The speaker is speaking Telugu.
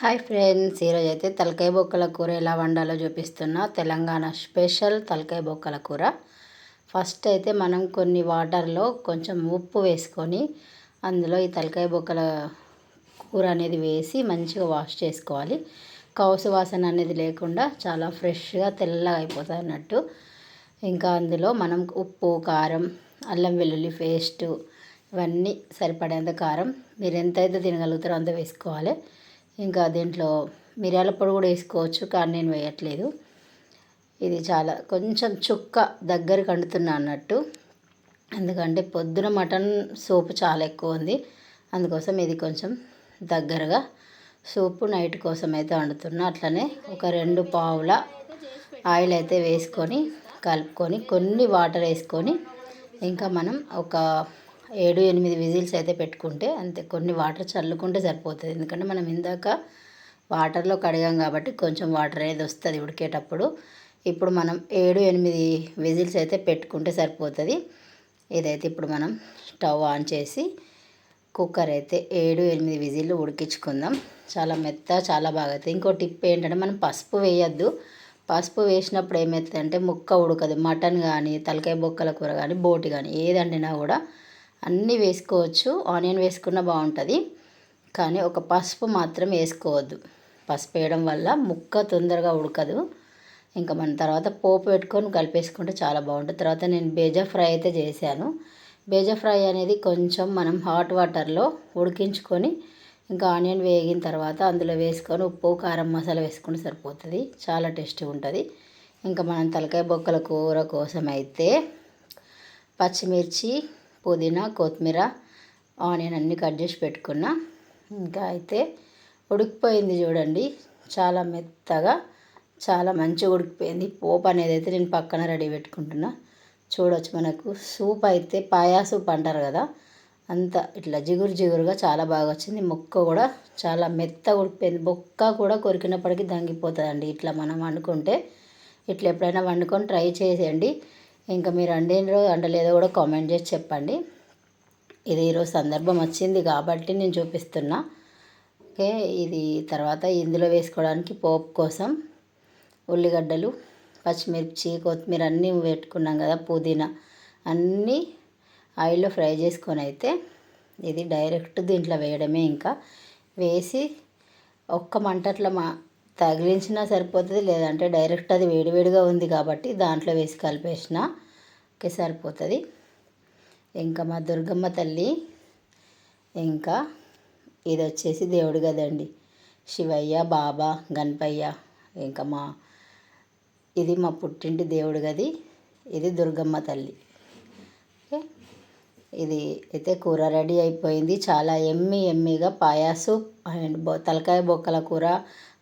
హాయ్ ఫ్రెండ్స్ ఈరోజు అయితే తలకాయ బొక్కల కూర ఎలా వండాలో చూపిస్తున్నా. తెలంగాణ స్పెషల్ తలకాయ బొక్కల కూర. ఫస్ట్ అయితే మనం కొన్ని వాటర్లో కొంచెం ఉప్పు వేసుకొని అందులో ఈ తలకాయ బొక్కల కూర అనేది వేసి మంచిగా వాష్ చేసుకోవాలి. కౌసు వాసన అనేది లేకుండా చాలా ఫ్రెష్గా తెల్లగా అయిపోతుంది అన్నట్టు. ఇంకా అందులో మనం ఉప్పు కారం అల్లం వెల్లుల్లి పేస్టు ఇవన్నీ సరిపడేంత కారం. మీరు ఎంతైతే తినగలుగుతారో అంత వేసుకోవాలి. ఇంకా దీంట్లో మిరియాల పొడి కూడా వేసుకోవచ్చు కానీ నేను వేయట్లేదు. ఇది చాలా కొంచెం చుక్క దగ్గరికి అంటుతున్నా అన్నట్టు. ఎందుకంటే పొద్దున మటన్ సూప్ చాలా ఎక్కువ ఉంది. అందుకోసం ఇది కొంచెం దగ్గరగా సూపు నైట్ కోసం అయితే వండుతున్నా. అట్లనే ఒక రెండు పావుల ఆయిల్ అయితే వేసుకొని కలుపుకొని కొన్ని వాటర్ వేసుకొని ఇంకా మనం ఒక ఏడు ఎనిమిది విజిల్స్ అయితే పెట్టుకుంటే అంతే. కొన్ని వాటర్ చల్లుకుంటే సరిపోతుంది. ఎందుకంటే మనం ఇందాక వాటర్లో కడిగాం కాబట్టి కొంచెం వాటర్ అనేది వస్తుంది ఉడికేటప్పుడు. ఇప్పుడు మనం ఏడు ఎనిమిది విజిల్స్ అయితే పెట్టుకుంటే సరిపోతుంది. ఇదైతే ఇప్పుడు మనం స్టవ్ ఆన్ చేసి కుక్కర్ అయితే ఏడు ఎనిమిది విజిల్లు ఉడికించుకుందాం. చాలా మెత్త చాలా బాగా అవుతుంది. ఇంకో టిప్ ఏంటంటే మనం పసుపు వేయద్దు. పసుపు వేసినప్పుడు ఏమవుతుందంటే ముక్క ఉడకదు. మటన్ కానీ తలకాయ బొక్కల కూర కానీ బోటి కానీ ఏదండినా కూడా అన్నీ వేసుకోవచ్చు. ఆనియన్ వేసుకున్న బాగుంటుంది. కానీ ఒక పసుపు మాత్రం వేసుకోవద్దు. పసుపు వేయడం వల్ల ముక్క తొందరగా ఉడకదు. ఇంకా మన తర్వాత పోపు పెట్టుకొని కలిపేసుకుంటే చాలా బాగుంటుంది. తర్వాత నేను బేజా ఫ్రై అయితే చేశాను. బేజా ఫ్రై అనేది కొంచెం మనం హాట్ వాటర్లో ఉడికించుకొని ఇంకా ఆనియన్ వేగిన తర్వాత అందులో వేసుకొని ఉప్పు కారం మసాలా వేసుకుంటే సరిపోతుంది. చాలా టేస్టీగా ఉంటుంది. ఇంకా మనం తలకాయ బొక్కల కూర కోసం అయితే పచ్చిమిర్చి పుదీనా కొత్తిమీర ఆనియన్ అన్నీ కట్ చేసి పెట్టుకున్నా. ఇంకా అయితే ఉడికిపోయింది చూడండి. చాలా మెత్తగా చాలా మంచిగా ఉడికిపోయింది. పోపు అనేది అయితే నేను పక్కన రెడీ పెట్టుకుంటున్నా. చూడవచ్చు మనకు. సూప్ అయితే పాయా సూప్ అంటారు కదా. అంత ఇట్లా జిగురు జిగురుగా చాలా బాగా వచ్చింది. ముక్క కూడా చాలా మెత్తగా ఉడికిపోయింది. బొక్క కూడా కొరికినప్పటికీ దంగిపోతుందండి. ఇట్లా మనం వండుకుంటే ఇట్లా ఎప్పుడైనా వండుకొని ట్రై చేసేయండి. ఇంకా మీరు అండినరో అండలేదో కూడా కామెంట్ చేసి చెప్పండి. ఇది ఈరోజు సందర్భం వచ్చింది కాబట్టి నేను చూపిస్తున్నా. ఓకే ఇది తర్వాత ఇందులో వేసుకోవడానికి పోపు కోసం ఉల్లిగడ్డలు పచ్చిమిర్చి కొత్తిమీర అన్నీ పెట్టుకున్నాం కదా పుదీనా అన్నీ ఆయిల్లో ఫ్రై చేసుకొని అయితే ఇది డైరెక్ట్ దీంట్లో వేయడమే ఇంకా. వేసి ఒక్క మంటట్లో మా తగిలించినా సరిపోతుంది లేదంటే డైరెక్ట్ అది వేడివేడిగా ఉంది కాబట్టి దాంట్లో వేసి కలిపేసిన ఓకే సరిపోతుంది. ఇంకా మా దుర్గమ్మ తల్లి ఇంకా ఇది వచ్చేసి దేవుడు కదండి శివయ్య బాబా గణపయ్య ఇంకా మా ఇది మా పుట్టింటి దేవుడు గది ఇది దుర్గమ్మ తల్లి. ఓకే ఇది అయితే కూర రెడీ అయిపోయింది. చాలా ఎమ్మి ఎమ్మిగా పాయాసు అండ్ బొ తలకాయ బొక్కల కూర